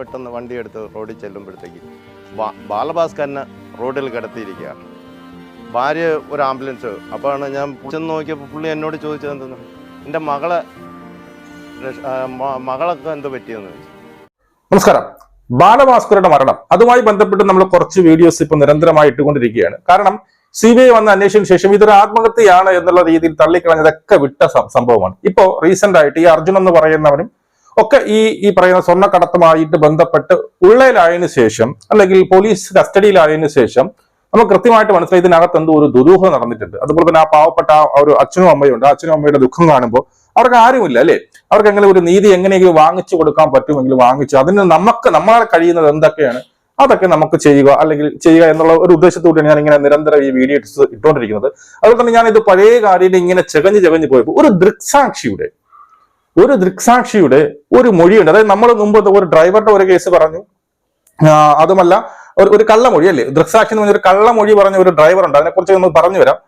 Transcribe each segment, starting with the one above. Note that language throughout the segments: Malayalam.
പെട്ടെന്ന് വണ്ടി എടുത്ത് റോഡിൽ ചെല്ലുമ്പോഴത്തേക്ക് ബാലഭാസ്കറിനെ റോഡിൽ കിടത്തിയിരിക്കുകയാണ് ഭാര്യ ഒരു ആംബുലൻസ് അപ്പോഴാണ് ഞാൻ ചെന്ന് നോക്കിയപ്പോൾ പുള്ളി എന്നോട് ചോദിച്ചത് എന്തെന്ന്? എന്റെ മകളെ മകളൊക്കെ എന്ത് പറ്റിയെന്ന് നമസ്കാരം. ബാലഭാസ്കറുടെ മരണം. അതുമായി ബന്ധപ്പെട്ട് നമ്മൾ കുറച്ച് വീഡിയോസ് ഇപ്പൊ നിരന്തരമായി ഇട്ടുകൊണ്ടിരിക്കുകയാണ്. കാരണം സി ബി ഐ വന്ന അന്വേഷണ ശേഷം ഇതൊരു ആത്മഹത്യയാണ് എന്നുള്ള രീതിയിൽ തള്ളിക്കളഞ്ഞതൊക്കെ വിട്ട സംഭവമാണ്. ഇപ്പോ റീസെന്റ് ആയിട്ട് ഈ അർജുൻ എന്ന് പറയുന്നവനും ഒക്കെ ഈ ഈ പറയുന്ന സ്വർണക്കടത്തുമായിട്ട് ബന്ധപ്പെട്ട് ഉള്ളയിലായതിനു ശേഷം അല്ലെങ്കിൽ പോലീസ് കസ്റ്റഡിയിലായതിനു ശേഷം നമുക്ക് കൃത്യമായിട്ട് മനസ്സിലായി ഇതിനകത്ത് എന്തോ ഒരു ദുരൂഹം നടന്നിട്ടുണ്ട്. അതുപോലെ തന്നെ ആ പാവപ്പെട്ട ആ ഒരു അച്ഛനും അമ്മയുണ്ട്. അച്ഛനും അമ്മയുടെ ദുഃഖം കാണുമ്പോൾ അവർക്ക് ആരുമില്ല അല്ലെ? അവർക്ക് എങ്ങനെ ഒരു നീതി എങ്ങനെയെങ്കിലും വാങ്ങിച്ചു കൊടുക്കാൻ പറ്റുമെങ്കിൽ വാങ്ങിച്ചു അതിന് നമുക്ക് നമ്മളെ കഴിയുന്നത് എന്തൊക്കെയാണ് അതൊക്കെ നമുക്ക് ചെയ്യുക അല്ലെങ്കിൽ ചെയ്യുക എന്നുള്ള ഒരു ഉദ്ദേശത്തോടെയാണ് ഞാൻ ഇങ്ങനെ നിരന്തരം ഈ വീഡിയോ ഇട്ടുകൊണ്ടിരിക്കുന്നത് അതുപോലെ തന്നെ ഞാൻ ഇത് പഴയ കാര്യം ഇങ്ങനെ ചെകഞ്ഞ് ചെകഞ്ഞ് പോയപ്പോൾ ഒരു ദൃക്സാക്ഷിയുടെ ഒരു ദൃക്സാക്ഷിയുടെ ഒരു മൊഴിയുണ്ട്. അതായത് നമ്മൾ മുമ്പ് ഒരു ഡ്രൈവറുടെ ഒരു കേസ് പറഞ്ഞു. അതുമല്ല ഒരു ഒരു കള്ളമൊഴി അല്ലേ? ദൃക്സാക്ഷി എന്ന് പറഞ്ഞ ഒരു കള്ളമൊഴി പറഞ്ഞ ഒരു ഡ്രൈവർ ഉണ്ട്. അതിനെക്കുറിച്ച് നമ്മൾ പറഞ്ഞു വരാം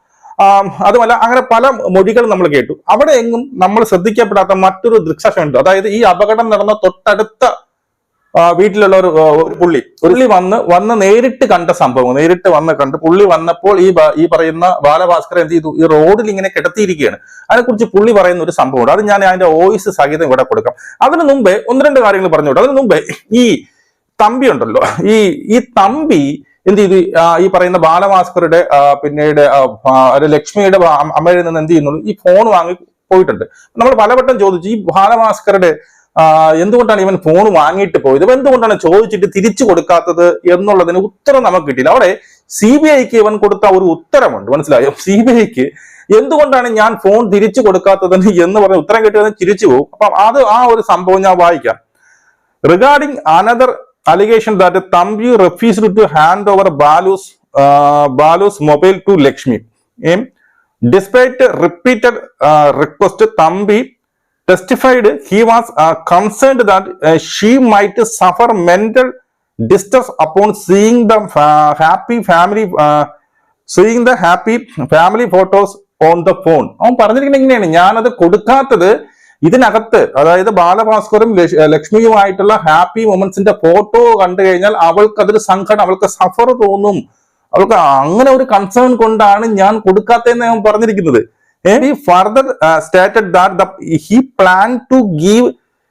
അതുമല്ല അങ്ങനെ പല മൊഴികൾ നമ്മൾ കേട്ടു. അവിടെ എങ്ങും നമ്മൾ ശ്രദ്ധിക്കപ്പെടാത്ത മറ്റൊരു ദൃക്സാക്ഷി ഉണ്ട് അതായത് ഈ അപകടം നടന്ന തൊട്ടടുത്ത വീട്ടിലുള്ള ഒരു പുള്ളി. പുള്ളി വന്ന് വന്ന് നേരിട്ട് കണ്ട സംഭവം നേരിട്ട് വന്ന് കണ്ട് പുള്ളി വന്നപ്പോൾ ഈ ഈ പറയുന്ന ബാലഭാസ്കർ എന്ത് ചെയ്തു? ഈ റോഡിൽ ഇങ്ങനെ കിടത്തിയിരിക്കുകയാണ്. അതിനെക്കുറിച്ച് പുള്ളി പറയുന്ന ഒരു സംഭവമുണ്ട് അത് ഞാൻ അതിന്റെ വോയിസ് സഹിതം ഇവിടെ കൊടുക്കാം. അതിനു മുമ്പേ ഒന്ന് രണ്ട് കാര്യങ്ങൾ പറഞ്ഞോട്ടെ അതിനു മുമ്പേ ഈ തമ്പി ഉണ്ടല്ലോ. ഈ ഈ തമ്പി എന്ത് ചെയ്തു? ഈ പറയുന്ന ബാലഭാസ്കറുടെ പിന്നീട് ലക്ഷ്മിയുടെ അമ്മയിൽ നിന്ന് എന്ത് ചെയ്യുന്നുള്ളൂ? ഈ ഫോൺ വാങ്ങി പോയിട്ടുണ്ട്. നമ്മൾ പലവട്ടം ചോദിച്ചു ഈ ബാലഭാസ്കറുടെ എന്തുകൊണ്ടാണ് ഇവൻ ഫോൺ വാങ്ങിയിട്ട് പോയത്? എന്തുകൊണ്ടാണ് ചോദിച്ചിട്ട് തിരിച്ചു കൊടുക്കാത്തത് എന്നുള്ളതിന് ഉത്തരം നമുക്ക് കിട്ടിയില്ല. അവിടെ സി ബി ഐക്ക് ഇവൻ കൊടുത്ത ഒരു ഉത്തരമുണ്ട്. മനസ്സിലായോ? സി ബി ഐക്ക് എന്തുകൊണ്ടാണ് ഞാൻ ഫോൺ തിരിച്ചു കൊടുക്കാത്തത് എന്ന് പറഞ്ഞ ഉത്തരം കിട്ടിയത് തിരിച്ചു പോകും. അപ്പം അത് ആ ഒരു സംഭവം ഞാൻ വായിക്കാം. Regarding another allegation that Thampi refused to hand over Balu's Balu's mobile to Lakshmi Lakshmi. Despite despite repeated Thampi concerned that uh, she might suffer mental distress upon seeing the seeing happy family uh, seeing the happy family photos on the phone. അവൻ പറഞ്ഞിരിക്കുന്നത് ഇങ്ങനെയാണ്. ഞാനത് കൊടുക്കാത്തത് ഇതിനകത്ത് അതായത് ബാലഭാസ്കറും ലക്ഷ്- ലക്ഷ്മിയുമായിട്ടുള്ള ഹാപ്പി മൊമെന്റ്സിന്റെ ഫോട്ടോ കണ്ടു കഴിഞ്ഞാൽ അവൾക്ക് അതൊരു സങ്കടം അവൾക്ക് സഫർ തോന്നും. അവൾക്ക് അങ്ങനെ ഒരു കൺസേൺ കൊണ്ടാണ് ഞാൻ കൊടുക്കാത്തതെന്ന് അവൻ പറഞ്ഞിരിക്കുന്നത്. Further stated that he plan to give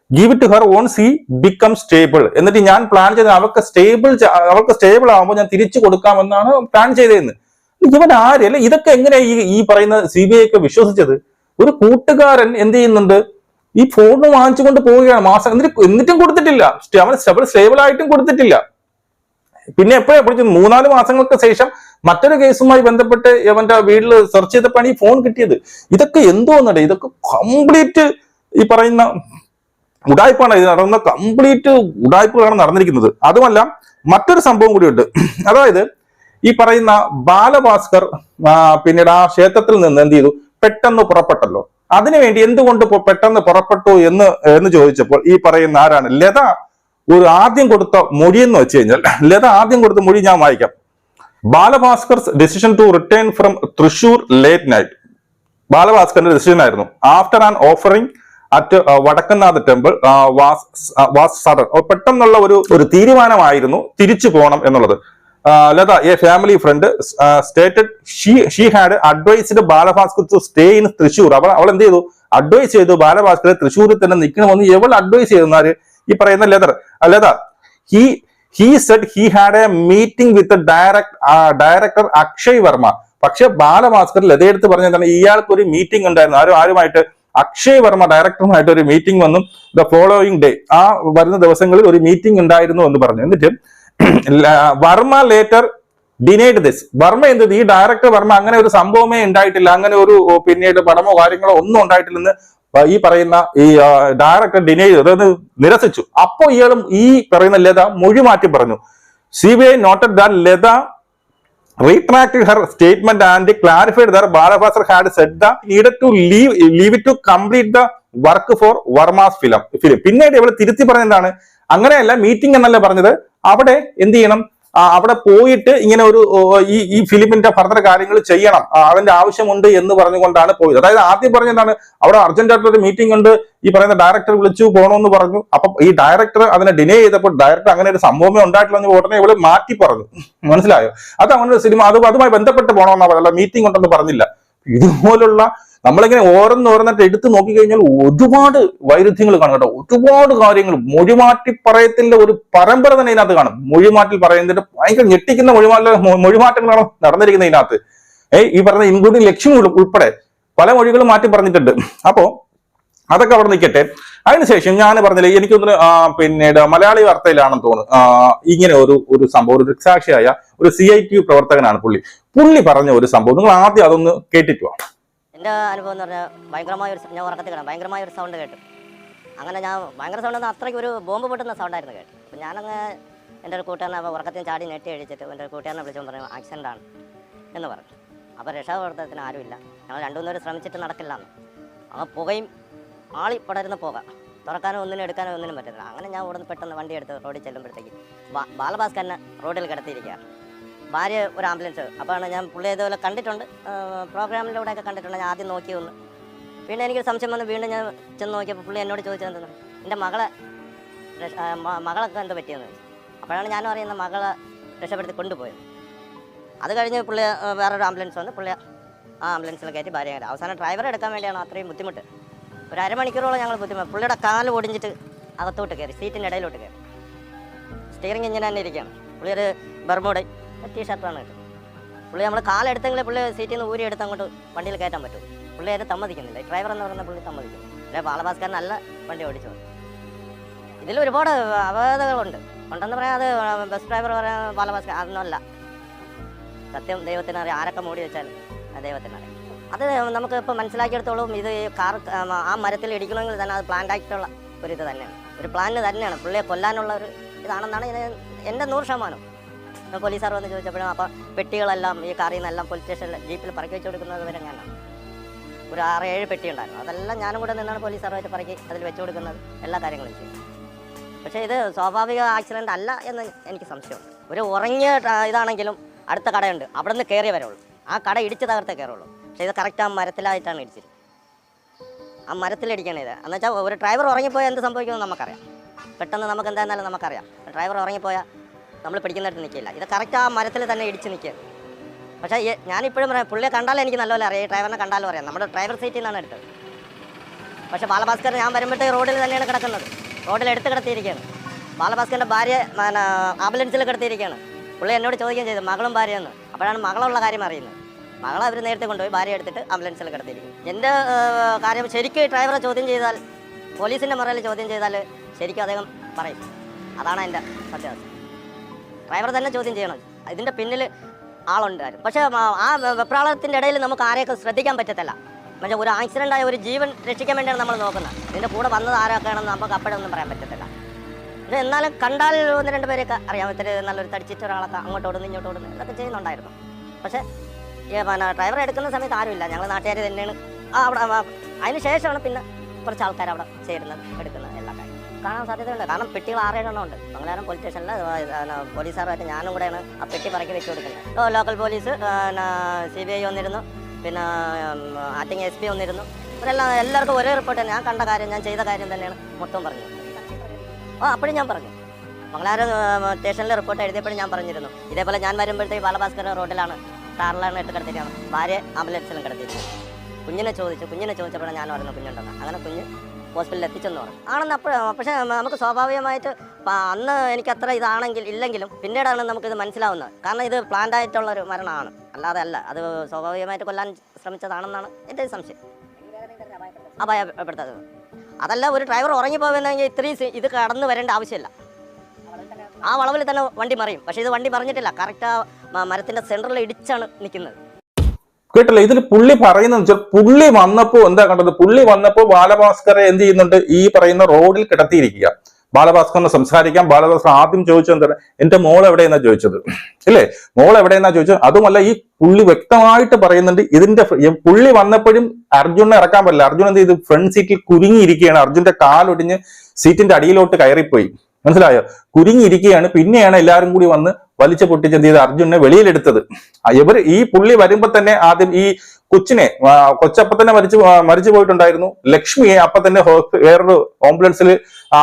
give it her once he become stable എന്നിട്ട് ഞാൻ പ്ലാൻ ചെയ്ത അവൾക്ക് സ്റ്റേബിൾ അവൾക്ക് സ്റ്റേബിൾ ആകുമ്പോൾ ഞാൻ തിരിച്ചു കൊടുക്കാമെന്നാണ് പ്ലാൻ ചെയ്തതെന്ന്. ഇവൻ ആര്? അല്ലെ ഇതൊക്കെ എങ്ങനെയാ ഈ ഈ പറയുന്ന സി ബി ഐ ഒക്കെ വിശ്വസിച്ചത്? ഒരു കൂട്ടുകാരൻ എന്ത് ചെയ്യുന്നുണ്ട്? ഈ ഫോൺ വാങ്ങിച്ചുകൊണ്ട് പോവുകയാണ്. മാസം എന്നിട്ട് എന്നിട്ടും കൊടുത്തിട്ടില്ല. അവൻ സ്റ്റബിൾ സ്റ്റേബിൾ ആയിട്ടും കൊടുത്തിട്ടില്ല. പിന്നെ എപ്പോഴാ പിടിച്ചത്? മൂന്നാൽ മാസങ്ങൾക്ക് ശേഷം മറ്റൊരു കേസുമായി ബന്ധപ്പെട്ട് അവന്റെ വീട്ടിൽ സെർച്ച് ചെയ്തപ്പോഴാണ് ഈ ഫോൺ കിട്ടിയത്. ഇതൊക്കെ എന്തോന്നടേ? ഇതൊക്കെ കംപ്ലീറ്റ് ഈ പറയുന്ന ഉടായ്പാണ്. ഇത് നടന്ന കംപ്ലീറ്റ് ഉടായ്പകളാണ് നടന്നിരിക്കുന്നത്. അതുമല്ല മറ്റൊരു സംഭവം കൂടിയുണ്ട്. അതായത് ഈ പറയുന്ന ബാലഭാസ്കർ പിന്നീട് ആ ക്ഷേത്രത്തിൽ നിന്ന് എന്ത് ചെയ്തു? പെട്ടെന്ന് പുറപ്പെട്ടല്ലോ. അതിനുവേണ്ടി എന്തുകൊണ്ട് പെട്ടെന്ന് പുറപ്പെട്ടു എന്ന് എന്ന് ചോദിച്ചപ്പോൾ ഈ പറയുന്ന ആരാണ്? ലത. ഒരു ആദ്യം കൊടുത്ത മൊഴി എന്ന് വെച്ച് കഴിഞ്ഞാൽ ലത ആദ്യം കൊടുത്ത മൊഴി ഞാൻ വായിക്കാം. Balabhaskar's decision to return from Thrissur late night ബാലഭാസ്കറിന്റെ decision ആയിരുന്നു. After an offering at Vadakkunnath temple was was sudden പെട്ടെന്നുള്ള ഒരു ഒരു തീരുമാനമായിരുന്നു തിരിച്ചു പോകണം എന്നുള്ളത്. Latha a family friend stated she she had advised Balabhaskar to stay in Thrissur അവൾ അവൾ എന്ത് ചെയ്തു? അഡ്വൈസ് ചെയ്തു ബാലഭാസ്കർ തൃശ്ശൂരിൽ തന്നെ നിൽക്കണമെന്ന്. എവൾ അഡ്വൈസ് ചെയ്തെന്നാൽ ഈ പറയുന്ന leather Latha he he said he had a meeting with direct director Akshay Varma പക്ഷെ ബാലഭാസ്കർ ലതയെടുത്ത് പറഞ്ഞതാണ് ഇയാൾക്ക് ഒരു മീറ്റിംഗ് ഉണ്ടായിരുന്നു. ആരും ആരുമായിട്ട് അക്ഷയ് വർമ്മ ഡയറക്ടറുമായിട്ട് ഒരു മീറ്റിംഗ് വന്നു ദ ഫോളോയിങ് ഡേ ആ വരുന്ന ദിവസങ്ങളിൽ ഒരു മീറ്റിംഗ് ഉണ്ടായിരുന്നു എന്ന് പറഞ്ഞു. എന്നിട്ട് Varma later denied this Varma എന്ത്? ഈ ഡയറക്ടർ വർമ്മ അങ്ങനെ ഒരു സംഭവമേ ഉണ്ടായിട്ടില്ല. അങ്ങനെ ഒരു പിന്നീട് പടമോ കാര്യങ്ങളോ ഒന്നും ഉണ്ടായിട്ടില്ലെന്ന് ഈ പറയുന്ന ഈ ഡയറക്ടർ ഡിനൈ അതായത് നിരസിച്ചു. അപ്പോ ഇയാളും ഈ പറയുന്ന ലത മൊഴി മാറ്റി പറഞ്ഞു. C B I noted the Latha retracted her statement and clarified that Balabhaskar had said the need to leave leave to complete the work for Varma's film film പിന്നീട് ഇവൾ തിരുത്തി പറഞ്ഞതാണ് അങ്ങനെയല്ല മീറ്റിംഗ് എന്നല്ല പറഞ്ഞത്? അവിടെ എന്ത് ചെയ്യണം? അവിടെ പോയിട്ട് ഇങ്ങനെ ഒരു ഈ ഈ ഫിലിമിന്റെ ഫർദർ കാര്യങ്ങൾ ചെയ്യണം. അതിന്റെ ആവശ്യമുണ്ട് എന്ന് പറഞ്ഞുകൊണ്ടാണ് പോയത്. അതായത് ആദ്യം പറഞ്ഞതാണ് അവിടെ അർജന്റ് ആയിട്ടുള്ള ഒരു മീറ്റിംഗ് ഉണ്ട്. ഈ പറയുന്ന ഡയറക്ടർ വിളിച്ചു പോകണമെന്ന് പറഞ്ഞു. അപ്പൊ ഈ ഡയറക്ടർ അതിനെ ഡിനേ ചെയ്തപ്പോൾ ഡയറക്ടർ അങ്ങനെ ഒരു സംഭവമേ ഉണ്ടായിട്ടില്ല എന്ന് ഉടനെ ഇവിടെ മാറ്റി പറഞ്ഞു. മനസ്സിലായോ? അത് അങ്ങനെ ഒരു സിനിമ അത് അതുമായി ബന്ധപ്പെട്ട് പോകണമെന്നാ പറഞ്ഞല്ല മീറ്റിംഗ് ഉണ്ടെന്ന് പറഞ്ഞില്ല. ഇതുപോലുള്ള നമ്മളിങ്ങനെ ഓരോന്നോരോന്നായിട്ട് എടുത്തു നോക്കിക്കഴിഞ്ഞാൽ ഒരുപാട് വൈരുദ്ധ്യങ്ങൾ കാണും കേട്ടോ. ഒരുപാട് കാര്യങ്ങൾ. മൊഴിമാറ്റി പറയത്തിന്റെ ഒരു പരമ്പര തന്നെ ഇതിനകത്ത് കാണും. മൊഴിമാറ്റിൽ പറയുന്നതിന്റെ ഭയങ്കര ഞെട്ടിക്കുന്ന മൊഴിമാറ്റ മൊഴിമാറ്റങ്ങളാണ് നടന്നിരിക്കുന്നത് ഇതിനകത്ത്. ഏയ് ഈ പറഞ്ഞ ഇൻക്ലൂഡിംഗ് ലക്ഷ്യം ഉൾപ്പെടെ പല മൊഴികളും മാറ്റി പറഞ്ഞിട്ടുണ്ട്. അപ്പോ അതൊക്കെ അവിടെ നിൽക്കട്ടെ. അതിനുശേഷം ഞാൻ പറഞ്ഞില്ലേ എനിക്ക് തോന്നുന്നു ആ, പിന്നീട് മലയാളി വാർത്തയിലാണെന്ന് തോന്നുന്നു. ഇങ്ങനെ ഒരു ഒരു സംഭവം ഒരു ദൃക്സാക്ഷിയായ ഒരു സി ഐ ടി പ്രവർത്തകനാണ് പുള്ളി. പുള്ളി പറഞ്ഞ ഒരു സംഭവം. നിങ്ങൾ ആദ്യം അതൊന്ന് കേട്ടിട്ട് എന്റെ അനുഭവം എന്ന് പറഞ്ഞാൽ ഭയങ്കരമായ ഒരു ഞാൻ ഉറക്കത്തിൽ കിടന്നു. ഭയങ്കരമായ ഒരു സൗണ്ട് കേട്ടു. അങ്ങനെ ഞാൻ ഭയങ്കര സൗണ്ട് എന്നാൽ അത്രയ്ക്ക് ഒരു ബോംബ് പൊട്ടുന്ന സൗണ്ടായിരുന്നു കേട്ടു. അപ്പം ഞാനങ്ങ് എന്റെ ഒരു കൂട്ടുകാരനെ അപ്പോൾ ഉറക്കത്തിൽ ചാടി നെട്ടി അഴിച്ചിട്ട് എന്റെ ഒരു കൂട്ടുകാരനെ വിളിച്ചു പറഞ്ഞു ആക്സിഡന്റ് ആണ് എന്ന് പറഞ്ഞു. അപ്പോൾ രക്ഷാപ്രവർത്തനത്തിന് ആരുമില്ല. ഞങ്ങൾ രണ്ടു മൂന്ന് പേര് ശ്രമിച്ചിട്ട് നടക്കില്ല എന്ന്. ആ പുകയും ആളി പടരുന്ന പുക. തുറക്കാനോ ഒന്നിനും എടുക്കാനോ ഒന്നിനും പറ്റുന്നില്ല അങ്ങനെ ഞാൻ ഉടനെ പെട്ടെന്ന് വണ്ടി എടുത്ത് റോഡിൽ ചെല്ലുമ്പോഴത്തേക്ക് ബാലഭാസ്കരനെ റോഡിൽ കിടത്തിയിരിക്കുകയാണ്. ഭാര്യ ഒരു ആംബുലൻസ്. അപ്പോഴാണ് ഞാൻ പുള്ളി ഇതുപോലെ കണ്ടിട്ടുണ്ട്. പ്രോഗ്രാമിലൂടെയൊക്കെ കണ്ടിട്ടുണ്ട്. ഞാൻ ആദ്യം നോക്കി ഒന്ന്. പിന്നെ എനിക്ക് സംശയം വന്ന്. വീണ്ടും ഞാൻ ചെന്ന് നോക്കിയപ്പോൾ പുള്ളി എന്നോട് ചോദിച്ചത് എന്റെ മകളെ മകളൊക്കെ എന്താ പറ്റിയെന്ന് അപ്പോഴാണ് ഞാനും അറിയുന്ന മകളെ രക്ഷപ്പെടുത്തി കൊണ്ടുപോയത്. അത് കഴിഞ്ഞ് പുള്ളി വേറൊരു ആംബുലൻസ് വന്ന് പുള്ളി ആ ആംബുലൻസിൽ കയറ്റി ഭാര്യ അവസാനം ഡ്രൈവർ എടുക്കാൻ വേണ്ടിയാണ് അത്രയും ബുദ്ധിമുട്ട്. ഒരു അരമണിക്കൂറോളം ഞങ്ങൾ ബുദ്ധിമുട്ട് പുള്ളിയുടെ കാൽ ഒടിഞ്ഞിട്ട് അകത്തോട്ട് കയറി സീറ്റിന്റെ ഇടയിലോട്ട് കയറി. സ്റ്റിയറിംഗ് ഇങ്ങനെ തന്നെ ഇരിക്കുകയാണ്. പുള്ളിയൊരു ഒരു ബർമൂടെ ടീഷർട്ടാണ് ഇട്ടത് പുള്ളി നമ്മൾ കാലെടുത്തെങ്കിൽ പുള്ളി സീറ്റിൽ നിന്ന് ഊരി എടുത്ത് അങ്ങോട്ട് വണ്ടിയിൽ കയറ്റാൻ പറ്റും. പുള്ളി അതിന് സമ്മതിക്കുന്നില്ല. ഡ്രൈവർ എന്ന് പറയുന്ന പുള്ളി സമ്മതിക്കും പിന്നെ ബാലഭാസ്കർ നല്ല വണ്ടി ഓടിച്ചു ഇതിൽ ഒരുപാട് അപകടങ്ങളുണ്ട് ഉണ്ടെന്ന് പറയാൻ അത് ബസ് ഡ്രൈവർ പറയാൻ ബാലഭാസ്കർ അതൊന്നുമല്ല. സത്യം ദൈവത്തിനറിയാം ആരൊക്കെ മൂടി വെച്ചാലും അത് ദൈവത്തിനറിയാം അത് നമുക്ക് ഇപ്പോൾ മനസ്സിലാക്കിയെടുത്തോളും ഇത് കാർ ആ മരത്തിൽ ഇടിക്കണമെങ്കിൽ തന്നെ അത് പ്ലാൻ ആക്കിയിട്ടുള്ള ഒരു ഇത് തന്നെയാണ്. ഒരു പ്ലാന് തന്നെയാണ്. പുള്ളിയെ കൊല്ലാനുള്ള ഒരു ഇതാണെന്നാണ് ഇത് എന്റെ നൂറ് ശതമാനം. പോലീസുകാർ വന്ന് ചോദിച്ചപ്പോഴും അപ്പോൾ പെട്ടികളെല്ലാം ഈ കാറിൽ നിന്നെല്ലാം പോലീസ് സ്റ്റേഷനിൽ ജീപ്പിൽ പറക്കി വെച്ച് കൊടുക്കുന്നത് വരെ ഞാനാണ് ഒരു ആറ് ഏഴ് പെട്ടി ഉണ്ടായിരുന്നു. അതെല്ലാം ഞാനും കൂടെ നിന്നാണ് പോലീസ് പോലീസുകാരുമായിട്ട് പറക്കി അതിൽ വെച്ച് കൊടുക്കുന്നത്. എല്ലാ കാര്യങ്ങളും ചെയ്യും പക്ഷേ ഇത് സ്വാഭാവിക ആക്സിഡന്റ് അല്ല എന്ന് എനിക്ക് സംശയമുണ്ട്. ഒരു ഉറങ്ങിയ ഇതാണെങ്കിലും അടുത്ത കടയുണ്ട്. അവിടെ നിന്ന് കയറി വരുള്ളൂ ആ കട ഇടിച്ച് തകർത്തേ കയറുള്ളൂ. പക്ഷേ ഇത് കറക്റ്റ് ആ മരത്തിലായിട്ടാണ് ഇടിച്ചത് ആ മരത്തിലിടിക്കണ ഇത്. എന്നുവെച്ചാൽ ഒരു ഡ്രൈവർ ഉറങ്ങിപ്പോയാൽ എന്ത് സംഭവിക്കുമെന്ന് നമുക്കറിയാം. പെട്ടെന്ന് നമുക്ക് എന്തായിരുന്നാലും നമുക്കറിയാം. ഡ്രൈവർ ഉറങ്ങിപ്പോയാൽ നമ്മൾ പിടിക്കുന്നിടത്ത് നിൽക്കില്ല. ഇത് കറക്റ്റ് ആ മരത്തിൽ തന്നെ ഇടിച്ച് നിൽക്കുക പക്ഷേ ഞാനിപ്പോഴും പറയാം പുള്ളിയെ കണ്ടാലും എനിക്ക് നല്ലപോലെ അറിയാം. ഡ്രൈവറിനെ കണ്ടാലും അറിയാം. നമ്മുടെ ഡ്രൈവർ സീറ്റിൽ നിന്നാണ് എടുത്തത്. പക്ഷേ ബാലഭാസ്കർ ഞാൻ വരുമ്പോഴത്തേക്ക് റോഡിൽ തന്നെയാണ് കിടക്കുന്നത്. റോഡിൽ എടുത്ത് കിടത്തിയിരിക്കുകയാണ്. ബാലഭാസ്കറിന്റെ ഭാര്യ ആംബുലൻസിൽ കിടത്തിയിരിക്കുകയാണ്. പുള്ളി എന്നോട് ചോദിക്കുകയും ചെയ്തു മകളും ഭാര്യയെന്ന്. അപ്പോഴാണ് മകളുള്ള കാര്യം അറിയുന്നത്. മകളെ അവർ നേരത്തെ കൊണ്ടുപോയി ഭാര്യ എടുത്തിട്ട് ആംബുലൻസിൽ കിടത്തിയിരിക്കും എന്റെ കാര്യം ശരിക്കും ഡ്രൈവറെ ചോദ്യം ചെയ്താൽ പോലീസിന്റെ മുറയിൽ ചോദ്യം ചെയ്താൽ ശരിക്കും അദ്ദേഹം പറയും. അതാണ് എന്റെ സത്യാവസ്ഥ. ഡ്രൈവർ തന്നെ ചോദ്യം ചെയ്യണം. ഇതിന്റെ പിന്നിൽ ആളുണ്ടായിരുന്നു. പക്ഷേ ആ- വെപ്രാളത്തിന്റെ ഇടയിൽ നമുക്ക് ആരെയൊക്കെ ശ്രദ്ധിക്കാൻ പറ്റത്തില്ല. പക്ഷേ ഒരു ആക്സിഡന്റ് ആയ ഒരു ജീവൻ രക്ഷിക്കാൻ വേണ്ടിയാണ് നമ്മൾ നോക്കുന്നത്. ഇതിന്റെ കൂടെ വന്നത് ആരൊക്കെയാണെന്ന് നമുക്ക് അപ്പോഴൊന്നും പറയാൻ പറ്റത്തില്ല. ഇത് എന്നാലും കണ്ടാൽ ഒന്ന് രണ്ട് പേരെയൊക്കെ അറിയാം. ഇത്തിരി നല്ലൊരു തടിച്ചിട്ട് ഒരാളൊക്കെ അങ്ങോട്ട് ഓടുന്നു ഇങ്ങോട്ട് ഓടുന്നു ഇതൊക്കെ ചെയ്യുന്നുണ്ടായിരുന്നു. പക്ഷേ ഡ്രൈവർ എടുക്കുന്ന സമയത്ത് ആരുമില്ല. ഞങ്ങൾ നാട്ടുകാർ തന്നെയാണ്. അവിടെ അതിന് ശേഷമാണ് പിന്നെ കുറച്ച് ആൾക്കാർ അവിടെ ചേരുന്നത് എടുക്കുന്നത്. കാണാൻ സാധ്യതയുണ്ട്. കാരണം പെട്ടികൾ ആറേഴെണ്ണം ഉണ്ട് മംഗലാരം പോലീസ് സ്റ്റേഷനിൽ പോലീസുകാരുമായിട്ട് ഞാനും കൂടെയാണ് ആ പെട്ടി പറക്കി വെച്ച് കൊടുക്കുന്നത്. Local police C B I വന്നിരുന്നു. പിന്നെ ആറ്റിങ് എസ് പി വന്നിരുന്നു. ഇവരെല്ലാം എല്ലാവർക്കും ഒരേ റിപ്പോർട്ട് ഞാൻ കണ്ട കാര്യം ഞാൻ ചെയ്ത കാര്യം തന്നെയാണ് മൊത്തം പറഞ്ഞത് ഓ അപ്പോഴും ഞാൻ പറഞ്ഞു. മംഗലാരം സ്റ്റേഷനിൽ റിപ്പോർട്ട് എഴുതിയപ്പോഴും ഞാൻ പറഞ്ഞിരുന്നു. ഇതേപോലെ ഞാൻ വരുമ്പോഴത്തേക്ക് ബാലഭാസ്കര റോഡിലാണ്. കാറിലാണ് ഇട്ട് കിടത്തിയിട്ടാണ് ഭാര്യ ആംബുലൻസിലും കിടത്തിയിട്ടുണ്ട് കുഞ്ഞിനെ ചോദിച്ചു. കുഞ്ഞിനെ ചോദിച്ചപ്പോഴാണ് ഞാൻ പറഞ്ഞു കുഞ്ഞുണ്ടെന്ന്. അങ്ങനെ കുഞ്ഞ് ഹോസ്പിറ്റലിൽ എത്തിച്ചെന്ന് പറഞ്ഞു. ആണെന്ന് അപ്പോൾ പക്ഷേ നമുക്ക് സ്വാഭാവികമായിട്ട് അന്ന് എനിക്ക് അത്ര ഇതാണെങ്കിൽ ഇല്ലെങ്കിലും പിന്നീടാണ് നമുക്കിത് മനസ്സിലാവുന്നത്. കാരണം ഇത് പ്ലാന്റ് ആയിട്ടുള്ള ഒരു മരണമാണ്. അല്ലാതെ അല്ല അത് സ്വാഭാവികമായിട്ട് കൊല്ലാൻ ശ്രമിച്ചതാണെന്നാണ് എന്റെ സംശയം. അപായപ്പെടുത്തത് അതല്ല ഒരു ഡ്രൈവർ ഉറങ്ങിപ്പോകുന്നെങ്കിൽ ഇത്രയും ഇത് കടന്നു വരേണ്ട ആവശ്യമില്ല. ആ വളവിൽ തന്നെ വണ്ടി മറിയും. പക്ഷേ ഇത് വണ്ടി മറിഞ്ഞിട്ടില്ല. കറക്റ്റ് ആ മരത്തിന്റെ സെന്ററിൽ ഇടിച്ചാണ് നിൽക്കുന്നത്. കേട്ടില്ല? ഇതിൽ പുള്ളി പറയുന്നത് വെച്ചാൽ പുള്ളി വന്നപ്പോ എന്താ കണ്ടത്? പുള്ളി വന്നപ്പോ ബാലഭാസ്കറെ എന്ത് ചെയ്യുന്നുണ്ട്? ഈ പറയുന്ന റോഡിൽ കിടത്തിയിരിക്കുക. ബാലഭാസ്കറിനെ സംസാരിക്കാം. ബാലഭാസ്കർ ആദ്യം ചോദിച്ചത് എന്താണ്? എന്റെ മോൾ എവിടെയെന്നാ ചോദിച്ചത്? ഇല്ലേ? മോൾ എവിടെയെന്നാ ചോദിച്ചത്? അതുമല്ല ഈ പുള്ളി വ്യക്തമായിട്ട് പറയുന്നുണ്ട് ഇതിന്റെ പുള്ളി വന്നപ്പോഴും അർജുനെ ഇറക്കാൻ പറ്റില്ല. അർജുൻ എന്ത് ചെയ്തു? ഫ്രണ്ട് സീറ്റിൽ കുരുങ്ങിയിരിക്കുകയാണ്. അർജുന്റെ കാലൊടിഞ്ഞ് സീറ്റിന്റെ അടിയിലോട്ട് കയറിപ്പോയി. മനസ്സിലായോ? കുരുങ്ങിയിരിക്കുകയാണ്. പിന്നെയാണ് എല്ലാവരും കൂടി വന്ന് വലിച്ചു പൊട്ടിച്ച് എന്ത് ചെയ്ത് അർജുനെ വെളിയിലെടുത്തത്. ഇവർ ഈ പുള്ളി വരുമ്പോ തന്നെ ആദ്യം ഈ കൊച്ചിനെ കൊച്ചപ്പ തന്നെ മരിച്ചു മരിച്ചു പോയിട്ടുണ്ടായിരുന്നു. ലക്ഷ്മിയെ അപ്പൊ തന്നെ വേറൊരു ആംബുലൻസിൽ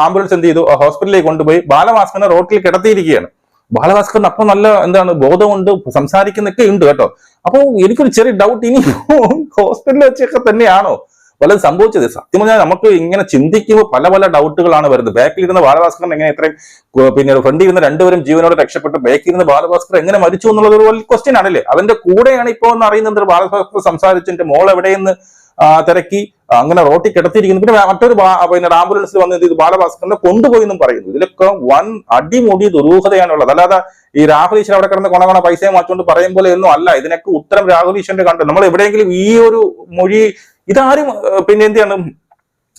ആംബുലൻസ് എന്ത് ചെയ്തു? ഹോസ്പിറ്റലിലേക്ക് കൊണ്ടുപോയി. ബാലഭാസ്കറിനെ റോട്ടിൽ കിടത്തിയിരിക്കുകയാണ്. ബാലഭാസ്കറിന് അപ്പൊ നല്ല എന്താണ് ബോധമുണ്ട് സംസാരിക്കുന്നൊക്കെ ഉണ്ട് കേട്ടോ. അപ്പൊ എനിക്കൊരു ചെറിയ ഡൗട്ട് ഇനി ഹോസ്പിറ്റലിൽ വെച്ചൊക്കെ തന്നെയാണോ? വല്ലതും സംഭവിച്ചത്? സത്യം പറഞ്ഞാൽ നമുക്ക് ഇങ്ങനെ ചിന്തിക്കുമ്പോൾ പല പല ഡൗട്ടുകളാണ് വരുന്നത്. ബാക്കിൽ ഇരുന്ന ബാലഭാസ്കരൻ എങ്ങനെ ഇത്രയും പിന്നെ ഫ്രണ്ടിൽ ഇരുന്ന രണ്ടുപേരും ജീവനോട് രക്ഷപ്പെട്ട്. ബാക്കിൽ ഇരുന്ന ബാലഭാസ്കർ എങ്ങനെ മരിച്ചു എന്നുള്ളത് ഒരു ക്വസ്റ്റ്യൻ ആണല്ലേ? അവന്റെ കൂടെയാണ് ഇപ്പോൾ എന്ന് അറിയുന്നത് ബാലഭാസ്കർ സംസാരിച്ച് എന്റെ മോൾ എവിടെയെന്ന് തിരക്കി അങ്ങനെ റോട്ടിൽ കിടത്തിയിരിക്കുന്നു. പിന്നെ മറ്റൊരു പിന്നെ ആംബുലൻസിൽ വന്ന് ഇത് ബാലഭാസ്കറിനെ കൊണ്ടുപോയി എന്നും പറയുന്നു. ഇതിലൊക്കെ വൻ അടിമുടി ദുരൂഹതയാണുള്ളത്. അല്ലാതെ ഈ രാഹുൽ ഈശ്വർ അവിടെ കിടന്ന് കൊണ കൊണ പൈസയും മാറ്റുകൊണ്ട് പറയും പോലെ ഒന്നും അല്ല. ഇതിനൊക്കെ ഉത്തരം രാഹുൽ ഈശ്വറിന്റെ കണ്ടു. നമ്മൾ എവിടെയെങ്കിലും ഈ ഒരു മൊഴി ഇതാരും പിന്നെ എന്താണ്?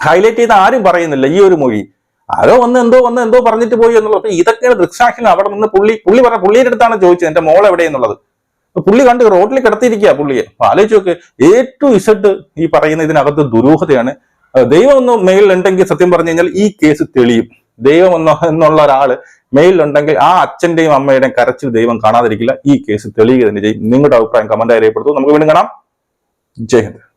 ഹൈലൈറ്റ് ചെയ്ത് ആരും പറയുന്നില്ല ഈ ഒരു മൊഴി. ആരോ വന്ന് എന്തോ വന്ന് എന്തോ പറഞ്ഞിട്ട് പോയി എന്നുള്ളത്. അപ്പൊ ഇതൊക്കെയാണ് അവിടെ നിന്ന് പുള്ളി പുള്ളി പറഞ്ഞ പുള്ളിയുടെ അടുത്താണ് ചോദിച്ചത് എന്റെ മോൾ എവിടെയെന്നുള്ളത്? പുള്ളി കണ്ട് റോഡിൽ കിടത്തിയിരിക്കുക പുള്ളിയെ. അപ്പൊ ആലോചിച്ച് നോക്ക് എ ടു ഇസഡ് ഈ പറയുന്ന ഇതിനകത്ത് ദുരൂഹതയാണ്. ദൈവം ഒന്ന് മെയിലുണ്ടെങ്കിൽ സത്യം പറഞ്ഞു കഴിഞ്ഞാൽ ഈ കേസ് തെളിയും. ദൈവം ഒന്നോ എന്നുള്ള ഒരാൾ മെയിലുണ്ടെങ്കിൽ ആ അച്ഛന്റെയും അമ്മയുടെയും കരച്ചിൽ ദൈവം കാണാതിരിക്കില്ല. ഈ കേസ് തെളിയുക തന്നെ ചെയ്യും. നിങ്ങളുടെ അഭിപ്രായം കമന്റ് അറിയപ്പെടുത്തു നമുക്ക് വീണ്ടും കാണാം. ജയ് ഹിന്ദ്.